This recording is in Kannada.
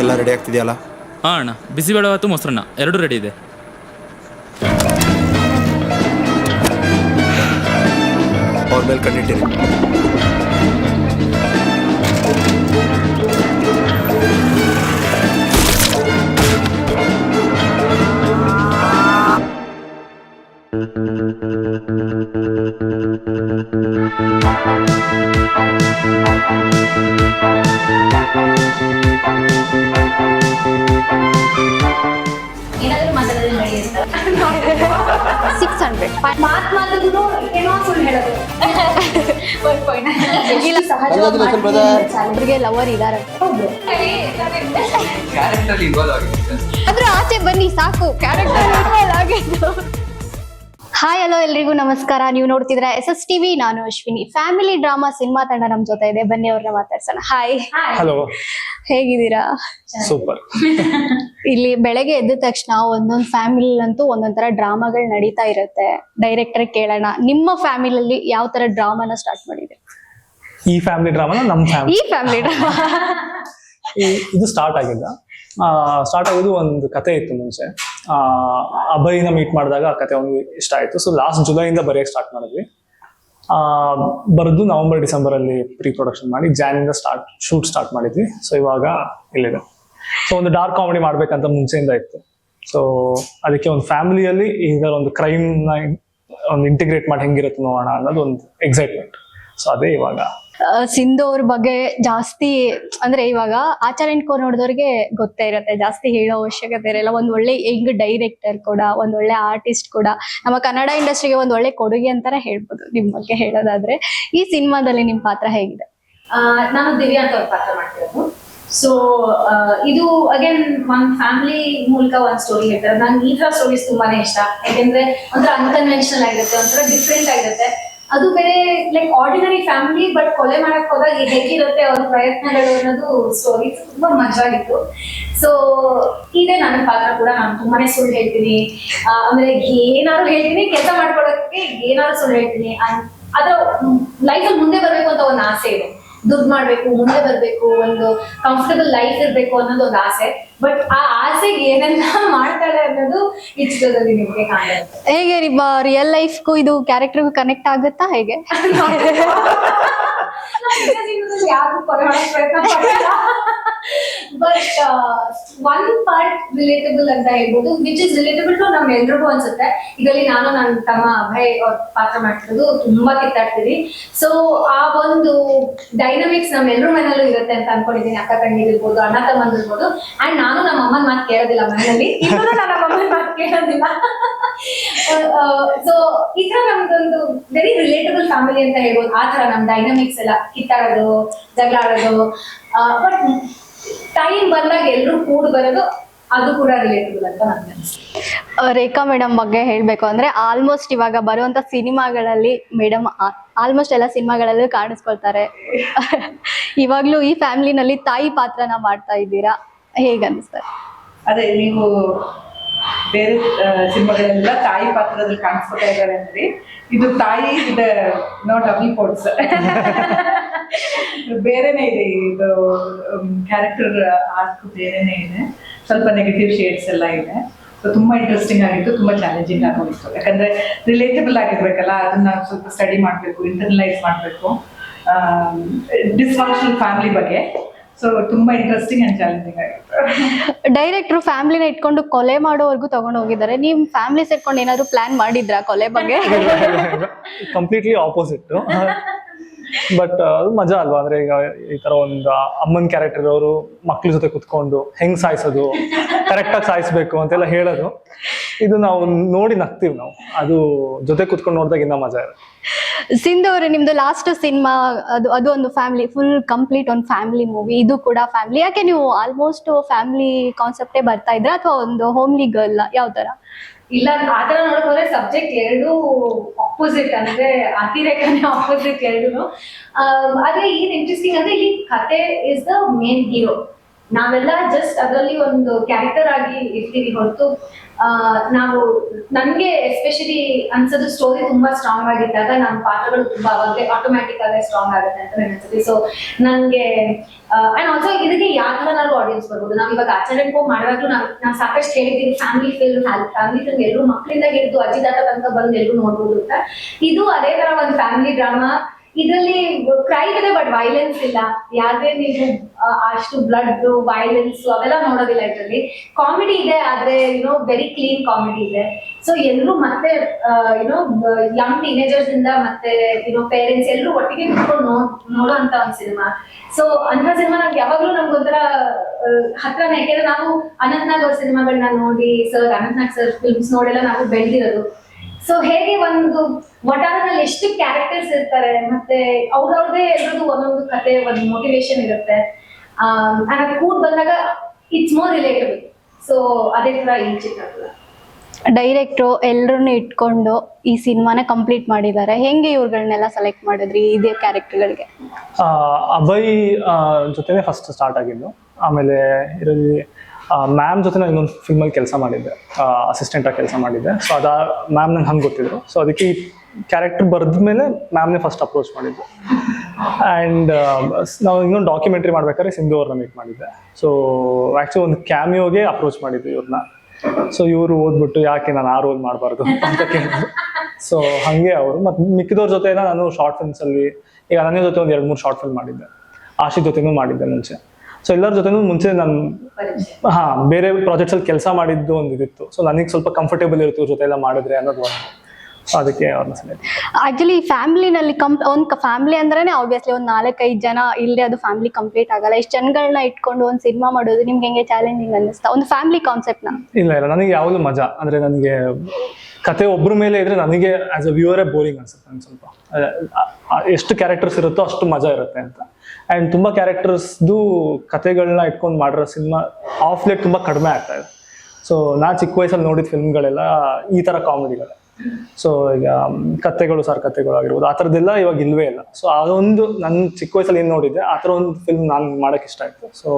ಎಲ್ಲ ರೆಡಿ ಆಗ್ತಿದೆಯಲ್ಲ? ಹಾಂ ಅಣ್ಣ ಬಿಸಿ ಮತ್ತು ಮೊಸರನ್ನ ಎರಡೂ ರೆಡಿ ಇದೆ. ಅವ್ರ ಮೇಲೆ ಕಣ್ಣಿಟ್ಟಿರಿ. ಸಿಕ್ಸ್ ಹಂಡ್ರೆಡ್ ಮಾತ್ ಮಾತಾಡಿದ್ರು ಏನೋ ಸುಳ್ಳು ಹೇಳೋದು. ಇಲ್ಲ ಸಹಜವಾಗಿ ಲವರ್ ಇದಾರೆ. ಆದ್ರೂ ಆಚೆ ಬನ್ನಿ ಸಾಕು. ಕ್ಯಾರೆಕ್ಟರ್ ಆಗಿದ್ದು ಹಾಯ್ ಹಲೋ ಎಲ್ರಿಗೂ ನಮಸ್ಕಾರ. ನೀವು ನೋಡ್ತಿದ್ರ ಎಸ್ ಎಸ್ ಟಿವಿ ನಾನು ಅಶ್ವಿನಿ. ಫ್ಯಾಮಿಲಿ ಡ್ರಾಮಾ ಸಿನಿಮಾ ತಂಡ ನಮ್ ಜೊತೆ ಇದೆ. ಬನ್ನಿ ಅವ್ರನ್ನ ಮಾತಾಡ್ಸೋಣ. ಹಾಯ್. ಹಲೋ ಹೇಗಿದ್ದೀರಾ? ಸೂಪರ್ ಇಲ್ಲಿ ಬೆಳಗ್ಗೆ ಎದ್ದ ತಕ್ಷಣ ಒಂದೊಂದ್ ಫ್ಯಾಮಿಲಿ ಅಂತೂ ಒಂದೊಂದ್ ತರ ಡ್ರಾಮಾಗಳು ನಡೀತಾ ಇರುತ್ತೆ. ಡೈರೆಕ್ಟರ್ ಕೇಳೋಣ. ನಿಮ್ಮ ಫ್ಯಾಮಿಲಿಯಲ್ಲಿ ಯಾವ ತರ ಡ್ರಾಮಾನ ಸ್ಟಾರ್ಟ್ ಮಾಡಿದೆ ಈ ಫ್ಯಾಮಿಲಿ ಡ್ರಾಮಾ ನಮ್ಮ ಫ್ಯಾಮಿಲಿ ಈ ಫ್ಯಾಮಿಲಿ ಡ್ರಾಮಾ ಇದು ಸ್ಟಾರ್ಟ್ ಆಗಿದ್ದ ಸ್ಟಾರ್ಟ್ ಆಗೋದು ಒಂದು ಕತೆ ಇತ್ತು ಮುಂಚೆ. ಅಭಯ್ನ ಮೀಟ್ ಮಾಡಿದಾಗ ಆ ಕತೆ ಅವ್ನಿಗೆ ಇಷ್ಟ ಆಯ್ತು. ಸೊ ಲಾಸ್ಟ್ ಜುಲೈಯಿಂದ ಬರೆಯೋಕೆ ಸ್ಟಾರ್ಟ್ ಮಾಡಿದ್ವಿ. ಬರೆದು ನವೆಂಬರ್ ಡಿಸೆಂಬರ್ ಅಲ್ಲಿ ಪ್ರೀ ಪ್ರೊಡಕ್ಷನ್ ಮಾಡಿ ಜಾನಿಂದ ಸ್ಟಾರ್ಟ್ ಶೂಟ್ ಸ್ಟಾರ್ಟ್ ಮಾಡಿದ್ವಿ. ಸೊ ಇವಾಗ ಇಲ್ಲಿದೆ. ಸೊ ಒಂದು ಡಾರ್ಕ್ ಕಾಮಿಡಿ ಮಾಡ್ಬೇಕಂತ ಮುಂಚೆಯಿಂದ ಇತ್ತು. ಸೊ ಅದಕ್ಕೆ ಒಂದು ಫ್ಯಾಮಿಲಿಯಲ್ಲಿ ಈಗ ಒಂದು ಕ್ರೈಮ್ನ ಒಂದು ಇಂಟಿಗ್ರೇಟ್ ಮಾಡಿ ಹೆಂಗಿರುತ್ತೆ ನೋಡೋಣ ಅನ್ನೋದು ಒಂದು ಎಕ್ಸೈಟ್ಮೆಂಟ್ ಸೊ ಅದೇ ಇವಾಗ. ಸಿಂಧು ಅವ್ರ ಬಗ್ಗೆ ಜಾಸ್ತಿ, ಅಂದ್ರೆ ಇವಾಗ ಆಚಾರ್ಯ ಕೋರ್ ನೋಡಿದವ್ರಿಗೆ ಗೊತ್ತೇ ಇರತ್ತೆ, ಜಾಸ್ತಿ ಹೇಳೋ ಅವಶ್ಯಕತೆ ಇರಲ್ಲ. ಒಂದ್ ಒಳ್ಳೆ ಯಂಗ್ ಡೈರೆಕ್ಟರ್ ಕೂಡ, ಒಂದ್ ಒಳ್ಳೆ ಆರ್ಟಿಸ್ಟ್ ಕೂಡ, ನಮ್ಮ ಕನ್ನಡ ಇಂಡಸ್ಟ್ರಿಗೆ ಒಂದ್ ಒಳ್ಳೆ ಕೊಡುಗೆ ಅಂತಾನೆ ಹೇಳ್ಬೋದು ನಿಮ್ ಬಗ್ಗೆ ಹೇಳೋದಾದ್ರೆ. ಈ ಸಿನಿಮಾದಲ್ಲಿ ನಿಮ್ ಪಾತ್ರ ಹೇಗಿದೆ? ನಾನು ದಿವ್ಯಾ ಅಂತ ಅವ್ರ ಪಾತ್ರ ಮಾಡ್ತಿರೋದು. ಸೊ ಇದು ಅಗೇನ್ ಒಂದ್ ಫ್ಯಾಮಿಲಿ ಮೂಲಕ ಒಂದ್ ಸ್ಟೋರಿ ಹೇಳ್ತಾರೆ. ನಂಗೆ ಈ ತರ ಸ್ಟೋರೀಸ್ ತುಂಬಾನೇ ಇಷ್ಟ. ಯಾಕೆಂದ್ರೆ ಒಂಥರ ಅನ್ಕನ್ವೆನ್ಷನಲ್ ಆಗಿರುತ್ತೆ, ಒಂಥರ ಡಿಫ್ರೆಂಟ್ ಆಗಿರುತ್ತೆ. ಅದು ಬೇರೆ ಲೈಕ್ ಆರ್ಡಿನರಿ ಫ್ಯಾಮಿಲಿ ಬಟ್ ಕೊಲೆ ಮಾಡಕ್ ಹೋದಾಗ ಹೇಗಿರುತ್ತೆ ಅವ್ರ ಪ್ರಯತ್ನಗಳು ಅನ್ನೋದು ಸ್ಟೋರಿ ತುಂಬಾ ಮಜವಾಗಿತ್ತು ಸೊ ಇದೆ ನನ್ನ ಪಾತ್ರ ಕೂಡ. ನಾನು ತುಂಬಾನೇ ಸುಳ್ಳು ಹೇಳ್ತೀನಿ. ಆಮೇಲೆ ಏನಾದ್ರು ಹೇಳ್ತೀನಿ, ಕೆಲಸ ಮಾಡ್ಕೊಳಕ್ಕೆ ಏನಾದ್ರು ಸುಳ್ಳು ಹೇಳ್ತೀನಿ. ಅದ್ರ, ಲೈಫಲ್ಲಿ ಮುಂದೆ ಬರಬೇಕು ಅಂತ ಒಂದು ಆಸೆ ಇದೆ. ದುಡ್ಡು ಮಾಡ್ಬೇಕು ಮುಂದೆ ಬರ್ಬೇಕು ಒಂದು ಕಂಫರ್ಟಬಲ್ ಲೈಫ್ ಇರ್ಬೇಕು ಅನ್ನೋದು ಒಂದು ಆಸೆ. ಬಟ್ ಆ ಆಸೆಗೆ ಏನೆಲ್ಲ ಮಾಡ್ತಾಳೆ ಅನ್ನೋದು ಈ ಚಿತ್ರದಲ್ಲಿ ನಿಮ್ಗೆ ಕಾಣುತ್ತೆ ಹೇಗೆ ನಿಮ್ಮ ರಿಯಲ್ ಲೈಫ್ಗೂ ಇದು ಕ್ಯಾರೆಕ್ಟರ್ಗೂ ಕನೆಕ್ಟ್ ಆಗುತ್ತಾ ಹೇಗೆ? ಯಾರು ಬಟ್ ಒನ್ ಪಾರ್ಟ್ ರಿಲೇಟಬಲ್ ಅಂತ ಹೇಳ್ಬೋದು ವಿಚ್ ಇಸ್ ರಿಲೇಟಬಲ್ ಟು ನಮ್ ಎಲ್ರಿಗೂ ಅನ್ಸುತ್ತೆ. ಇದರಲ್ಲಿ ನಾನು ನನ್ನ ತಮ್ಮ ಅಭಯ್ ಪಾತ್ರ ಮಾಡ್ತಿರೋದು ತುಂಬಾ ಕಿತ್ತಾಡ್ತೀವಿ. ಸೊ ಆ ಒಂದು ಡೈನಮಿಕ್ಸ್ ನಮ್ ಎಲ್ರ ಮನೇಲೂ ಇರುತ್ತೆ ಅಂತ ಅನ್ಕೊಂಡಿದ್ದೀನಿ ಅಕ್ಕ ತಂಗಿದಿರ್ಬೋದು ಅಣ್ಣ ತಮ್ಮಂದಿರ್ಬೋದು. ಅಂಡ್ ನಾನು ನಮ್ಮ ಅಮ್ಮನ ಮಾತು ಕೇಳೋದಿಲ್ಲ ಮನೆಯಲ್ಲಿ. ಇನ್ನೂ ನನ್ನ ಅಮ್ಮನ ಮಾತು ಕೇಳೋದಿಲ್ಲ. ಸೊ ಈ ತರ ನಮ್ದೊಂದು ವೆರಿ ರಿಲೇಟಬಲ್ ಫ್ಯಾಮಿಲಿ ಅಂತ ಹೇಳ್ಬೋದು. ಆ ತರ ನಮ್ ಡೈನಮಿಕ್ಸ್ ಎಲ್ಲ ಕಿತ್ತಾಡೋದು ಜಗಳ ಆಡೋದು ಬಟ್ ಟೈಮ್ ಬಂದಾಗ ಎಲ್ಲರೂ ಕೂಡ ಬರೋದು ಅದು ಕೂಡ ರಿಲೇಟಬಲ್ ಅಂತ ನನ್ಗೆ ಅನ್ಸುತ್ತೆ. ರೇಖಾ ಮೇಡಮ್ ಬಗ್ಗೆ ಹೇಳ್ಬೇಕು ಅಂದ್ರೆ ಆಲ್ಮೋಸ್ಟ್ ಇವಾಗ ಬರುವಂತ ಸಿನಿಮಾಗಳಲ್ಲಿ ಮೇಡಮ್ ಆಲ್ಮೋಸ್ಟ್ ಎಲ್ಲ ಸಿನಿಮಾಗಳಲ್ಲೂ ಕಾಣಿಸ್ಕೊಳ್ತಾರೆ. ಇವಾಗ್ಲೂ ಈ ಫ್ಯಾಮಿಲಿನಲ್ಲಿ ತಾಯಿ ಪಾತ್ರನ ಮಾಡ್ತಾ ಇದ್ದೀರಾ? ಹೇಗ್ ಅನಿಸ್ತಾರೆ ಅದೇ ನೀವು ಬೇರೆ ಸಿನಿಮಾಗಳೆಲ್ಲ ತಾಯಿ ಪಾತ್ರದಲ್ಲಿ ಕಾಣಿಸ್ಕೊತಾ ಇದ್ದಾರೆ ಅಂದ್ರೆ. ಇದು ತಾಯಿ ಇದೆ ನೋ ಡಬಲ್ ಕೋಡ್ಸ್ ಬೇರೆನೇ ಇದೆ ಇದು ಕ್ಯಾರೆಕ್ಟರ್ ಆರ್ಕ್ ಬೇರೆನೆ ಇದೆ. ಸ್ವಲ್ಪ ನೆಗೆಟಿವ್ ಶೇಡ್ಸ್ ಎಲ್ಲ ಇದೆ. ಸೊ ತುಂಬಾ ಇಂಟ್ರೆಸ್ಟಿಂಗ್ ಆಗಿತ್ತು ತುಂಬಾ ಚಾಲೆಂಜಿಂಗ್ ಆಗೋಗಿತ್ತು. ಯಾಕಂದ್ರೆ ರಿಲೇಟಬಲ್ ಆಗಿರ್ಬೇಕಲ್ಲ ಅದನ್ನ ಸ್ವಲ್ಪ ಸ್ಟಡಿ ಮಾಡಬೇಕು ಇಂಟರ್ನಲೈಸ್ ಮಾಡಬೇಕು. ಡಿಸ್ಫಂಕ್ಷನ್ ಫ್ಯಾಮಿಲಿ ಬಗ್ಗೆ. ಸೊ ತುಂಬಾ ಇಂಟ್ರೆಸ್ಟಿಂಗ್ ಅಂಡ್ ಚಾಲೆಂಜಿಂಗ್ ಆಗಿತ್ತು. ಡೈರೆಕ್ಟ್ರು ಫ್ಯಾಮಿಲಿನ ಇಟ್ಕೊಂಡು ಕೊಲೆ ಮಾಡೋವರೆಗೂ ತಗೊಂಡು ಹೋಗಿದ್ದಾರೆ. ನಿಮ್ ಫ್ಯಾಮಿಲಿ ಸೇರ್ಕೊಂಡು ಏನಾದ್ರು ಪ್ಲಾನ್ ಮಾಡಿದ್ರಾ ಕೊಲೆ ಬಗ್ಗೆ? ಕಂಪ್ಲೀಟ್ಲಿ ಆಪೋಸಿಟ್ ಬಟ್ ಅದು ಮಜಾ ಅಲ್ವಾ? ಅಂದ್ರೆ ಈಗ ಈ ತರ ಒಂದು ಅಮ್ಮನ ಕ್ಯಾರೆಕ್ಟರ್ ಅವರು ಮಕ್ಳ ಜೊತೆ ಕುತ್ಕೊಂಡು ಹೆಂಗ್ ಸಾಯಿಸೋದು ಕರೆಕ್ಟ್ ಆಗಿ ಸಾಯಿಸ್ಬೇಕು ಅಂತೆಲ್ಲ ಹೇಳೋದು. ಇದು ನಾವು ನೋಡಿ ನಗ್ತೀವಿ ನಾವು. ಅದು ಜೊತೆ ಕುತ್ಕೊಂಡು ನೋಡಿದಾಗ ಇನ್ನ ಮಜಾ ಇರುತ್ತೆ. ಸಿಂಧು ಅವರು, ನಿಮ್ದು ಲಾಸ್ಟ್ ಸಿನಿಮಾ ಅದು ಅದು ಒಂದು ಫ್ಯಾಮಿಲಿ ಫುಲ್ ಕಂಪ್ಲೀಟ್ ಒಂದು ಫ್ಯಾಮಿಲಿ ಮೂವಿ ಇದು ಕೂಡ ಫ್ಯಾಮಿಲಿ ಯಾಕೆ ನೀವು ಆಲ್ಮೋಸ್ಟ್ ಫ್ಯಾಮಿಲಿ ಕಾನ್ಸೆಪ್ಟೇ ಬರ್ತಾ ಇದ್ರ? ಅಥವಾ ಒಂದು ಹೋಮ್ಲಿ ಗರ್ಲ್ ಯಾವ ತರ ಇಲ್ಲ ಆತರ ತರ ನೋಡಕ್ ಸಬ್ಜೆಕ್ಟ್ ಎರಡು ಆಪೋಸಿಟ್ ಅಂದ್ರೆ ಅತಿರೇಕನೇ ಆಪೋಸಿಟ್ ಎರಡು ಆದ್ರೆ ಏನ್ ಇಂಟ್ರೆಸ್ಟಿಂಗ್ ಅಂದ್ರೆ ಇಲ್ಲಿ ಕತೆ ಇಸ್ ದ ಮೇನ್ ಹೀರೋ ನಾವೆಲ್ಲ ಜಸ್ಟ್ ಅದರಲ್ಲಿ ಒಂದು ಕ್ಯಾರೆಕ್ಟರ್ ಆಗಿ ಇರ್ತೀವಿ ಹೊರತು ನಾವು, ನನ್ಗೆ ಎಸ್ಪೆಷಲಿ ಅನ್ಸೋದು ಸ್ಟೋರಿ ತುಂಬಾ ಸ್ಟ್ರಾಂಗ್ ಆಗಿದ್ದಾಗ ನಮ್ಮ ಪಾತ್ರಗಳು ತುಂಬಾ ಅವಾಗಲೇ ಆಟೋಮ್ಯಾಟಿಕ್ ಆಗಿ ಸ್ಟ್ರಾಂಗ್ ಆಗುತ್ತೆ ಅಂತ ಅನ್ಸುತ್ತೆ. ಸೊ ನನ್ಗೆ ಅಂಡ್ ಆಲ್ಸೋ ಇದಕ್ಕೆ ಯಾವ ಥರನಾದ್ರು ಆಡಿಯನ್ಸ್ ಬರ್ಬೋದು? ನಾವು ಇವಾಗ ಆಚಾರ್ಯ ಕೋ ಮಾಡಿದಾಗ ನಾವು ನಾವು ಸಾಕಷ್ಟು ಹೇಳಿದ್ದೀವಿ ಫ್ಯಾಮಿಲಿ ಫಿಲ್ಮ್ ಫ್ಯಾಮಿಲಿ ಫಿಲ್ಮ್ ಎಲ್ಲರೂ ಮಕ್ಕಳಿಂದ ಹಿಡಿದು ಅಜ್ಜಿ, ತಾತ ತನಕ ಬಂದು ಎಲ್ಲರೂ ನೋಡ್ಬೋದು ಅಂತ. ಇದು ಅದೇ ತರ ಒಂದು ಫ್ಯಾಮಿಲಿ ಡ್ರಾಮಾ ಇದರಲ್ಲಿ ಕ್ರೈಮ್ ಇದೆ ಬಟ್ ವೈಲೆನ್ಸ್ ಇಲ್ಲ. ಯಾವ್ದೇ ನೀವು ಅಷ್ಟು ಬ್ಲಡ್ ವೈಲೆನ್ಸ್ ಅವೆಲ್ಲ ನೋಡೋದಿಲ್ಲ ಇದರಲ್ಲಿ. ಕಾಮಿಡಿ ಇದೆ, ಆದ್ರೆ you know very clean comedy ಇದೆ. ಸೊ ಎಲ್ಲರೂ ಮತ್ತೆ ಯುನೋ ಯಂಗ್ ಟೀನೇಜರ್ಸ್ ಇಂದ ಮತ್ತೆ ಯುನೋ ಪೇರೆಂಟ್ಸ್ ಎಲ್ಲರೂ ಒಟ್ಟಿಗೆ ಕುತ್ಕೊಂಡು ನೋ ನೋಡೋ ಅಂತ ಒಂದು ಸಿನಿಮಾ ಸೊ ಅಂತ ಸಿನಿಮಾ ನಂಗೆ ಯಾವಾಗ್ಲೂ ನಮ್ಗೆ ಒಂಥರ ಹತ್ರನೇ. ಯಾಕೆಂದ್ರೆ ನಾವು ಅನಂತ್ನಾಗ್ ಅವ್ರ ಸಿನಿಮಾಗಳನ್ನ ನೋಡಿ ಸರ್ ಅನಂತ್ನಾಗ್ ಸರ್ ಫಿಲ್ಮ್ಸ್ ನೋಡೆಲ್ಲ ನಾವು ಬೆಳೆದಿರೋದು. ಸೊ ಹೇಗೆ ಒಂದು ಒಟಾರದಲ್ಲಿ ಎಷ್ಟು ಕ್ಯಾರೆಕ್ಟರ್ಸ್ ಇರ್ತಾರೆ ಮತ್ತೆ ಅವ್ರವ್ರದೇ ಎಲ್ಲರದು ಒಂದೊಂದು ಕತೆ ಒಂದು ಮೋಟಿವೇಶನ್ ಇರುತ್ತೆ. ಅನ್ನೋದು ಕೂಡ್ ಬಂದಾಗ ಇಟ್ಸ್ ಮೋರ್ ರಿಲೇಟಬಲ್ ಸೊ ಅದೇ ತರ ಈ ಚಿತ್ರ ಡೈರೆಕ್ಟ್ರು ಎಲ್ಲರನ್ನು ಇಟ್ಕೊಂಡು ಈ ಸಿನಿಮಾನ ಕಂಪ್ಲೀಟ್ ಮಾಡಿದ್ದಾರೆ. ಹೆಂಗೆ ಇವ್ರುಗಳನ್ನೆಲ್ಲ ಸೆಲೆಕ್ಟ್ ಮಾಡಿದ್ರಿ ಇದೇ ಕ್ಯಾರೆಕ್ಟರ್ಗಳಿಗೆ ಅಭಯ್ ಆ, ಜೊತೆನೆ ಫಸ್ಟ್ ಸ್ಟಾರ್ಟ್ ಆಗಿದ್ದು. ಆಮೇಲೆ ಇದರಲ್ಲಿ ಮ್ಯಾಮ್ ಜೊತೆ ನಾನು ಇನ್ನೊಂದು ಫಿಲ್ಮಲ್ಲಿ ಕೆಲಸ ಮಾಡಿದ್ದೆ. ಅಸಿಸ್ಟೆಂಟಾಗಿ ಕೆಲಸ ಮಾಡಿದ್ದೆ. ಸೊ ಅದ ಮ್ಯಾಮ್ ನಂಗೆ ಹಂಗೆ ಗೊತ್ತಿದ್ರು. ಸೊ ಅದಕ್ಕೆ ಈ ಕ್ಯಾರೆಕ್ಟರ್ ಬರೆದ ಮೇಲೆ ಮ್ಯಾಮ್ನೇ ಫಸ್ಟ್ ಅಪ್ರೋಚ್ ಮಾಡಿದ್ದು. ಆ್ಯಂಡ್ ನಾವು ಇನ್ನೊಂದು ಡಾಕ್ಯುಮೆಂಟ್ರಿ ಮಾಡ್ಬೇಕಾದ್ರೆ ಸಿಂಧು ಅವ್ರನ್ನ ಮೀಟ್ ಮಾಡಿದ್ದೆ. ಸೊ ಆ್ಯಕ್ಚುಲಿ ಒಂದು ಕ್ಯಾಮಿಯೋಗೆ ಅಪ್ರೋಚ್ ಮಾಡಿದ್ದು ಇವ್ರನ್ನ ಸೊ ಇವರು ಓದ್ಬಿಟ್ಟು ಯಾಕೆ ನಾನು ಆ ರೋಲ್ ಮಾಡಬಾರ್ದು ಅಂತ ಕೇಳಿದ್ರು. ಸೊ ಹಾಗೆ ಅವರು. ಮತ್ತು ಮಿಕ್ಕಿದವ್ರ ಜೊತೆ ನಾನು ಶಾರ್ಟ್ ಫಿಲ್ಮ್ಸಲ್ಲಿ ಈಗ ನನ್ನ ಜೊತೆ ಒಂದು ಎರಡು ಮೂರು ಶಾರ್ಟ್ ಫಿಲ್ಮ್ ಮಾಡಿದ್ದೆ. ಆಶಿ ಜೊತೆನೂ ಮಾಡಿದ್ದೆ ಮುಂಚೆ. ಸೊ ಎಲ್ಲರ ಜೊತೆನೂ ಮುಂಚೆ ನಾನು ಹಾ ಬೇರೆ ಪ್ರಾಜೆಕ್ಟ್ಸ್ ಅಲ್ಲಿ ಕೆಲಸ ಮಾಡಿದ್ದು ಒಂದು ಇದಿತ್ತು. ಸೊ ನನಗೆ ಸ್ವಲ್ಪ ಕಂಫರ್ಟೇಬಲ್ ಇರುತ್ತೆ ಇವ್ರ ಜೊತೆ ಎಲ್ಲ ಮಾಡಿದ್ರೆ ಅನ್ನೋದು ಒಂದು ಅದಕ್ಕೆ ಅವ್ರನ್ನ ಸೆಲೆಕ್ಟ್ ಆಕ್ಚುಲಿ ಫ್ಯಾಮಿಲಿನಲ್ಲಿ ಕಂಪ್ ಒಂದು ಫ್ಯಾಮಿಲಿ ಅಂದ್ರೇನೆ ಆಬ್ವಿಯಸ್ಲಿ ಒಂದು ನಾಲ್ಕೈದು ಜನ ಇಲ್ಲದೆ ಅದು ಫ್ಯಾಮಿಲಿ ಕಂಪ್ಲೀಟ್ ಆಗಲ್ಲ. ಇಷ್ಟು ಜನಗಳನ್ನ ಇಟ್ಕೊಂಡು ಒಂದು ಸಿನಿಮಾ ಮಾಡೋದು ನಿಮ್ಗೆ ಹೆಂಗೆ ಚಾಲೆಂಜಿಂಗ್ ಅನ್ನಿಸ್ತಾ? ಒಂದು ಫ್ಯಾಮಿಲಿ ಕಾನ್ಸೆಪ್ಟ್ನ ಇಲ್ಲ ಇಲ್ಲ ನನಗೆ ಯಾವಾಗಲೂ ಮಜಾ. ಅಂದ್ರೆ ನನಗೆ ಕತೆ ಒಬ್ಬರ ಮೇಲೆ ಇದ್ರೆ ನನಗೆ ಆಸ್ ಅ ವ್ಯೂವರೇ ಬೋರಿಂಗ್ ಅನ್ಸುತ್ತೆ ಒಂದು ಸ್ವಲ್ಪ. ಎಷ್ಟು ಕ್ಯಾರೆಕ್ಟರ್ಸ್ ಇರುತ್ತೋ ಅಷ್ಟು ಮಜಾ ಇರುತ್ತೆ ಅಂತ. ಆ್ಯಂಡ್ ತುಂಬ ಕ್ಯಾರೆಕ್ಟರ್ಸ್ದು ಕತೆಗಳನ್ನ ಇಟ್ಕೊಂಡು ಮಾಡಿರೋ ಸಿನಿಮಾ ಆಫ್ ಲೇಟ್ ತುಂಬ ಕಡಿಮೆ ಆಗ್ತಾ ಇದೆ. ಸೊ ನಾ ಚಿಕ್ಕ ವಯಸ್ಸಲ್ಲಿ ನೋಡಿದ ಫಿಲ್ಮ್ಗಳೆಲ್ಲ ಈ ಥರ ಕಾಮಿಡಿಗಳೇ ಸೊ ಈಗ ಮ್, ಕತೆಗಳು ಸರ್ ಕತೆಗಳು ಆಗಿರ್ಬೋದು ಆ ಥರದ್ದೆಲ್ಲ ಇವಾಗ ಇಲ್ವೇ ಇಲ್ಲ. ಸೊ ಅದೊಂದು ನನ್ನ ಚಿಕ್ಕ ವಯಸ್ಸಲ್ಲಿ ಏನು ನೋಡಿದ್ದೆ ಆ ಥರ ಒಂದು ಫಿಲ್ಮ್ ನಾನು ಮಾಡೋಕ್ಕೆ ಇಷ್ಟ ಆಯಿತು. ಸೊ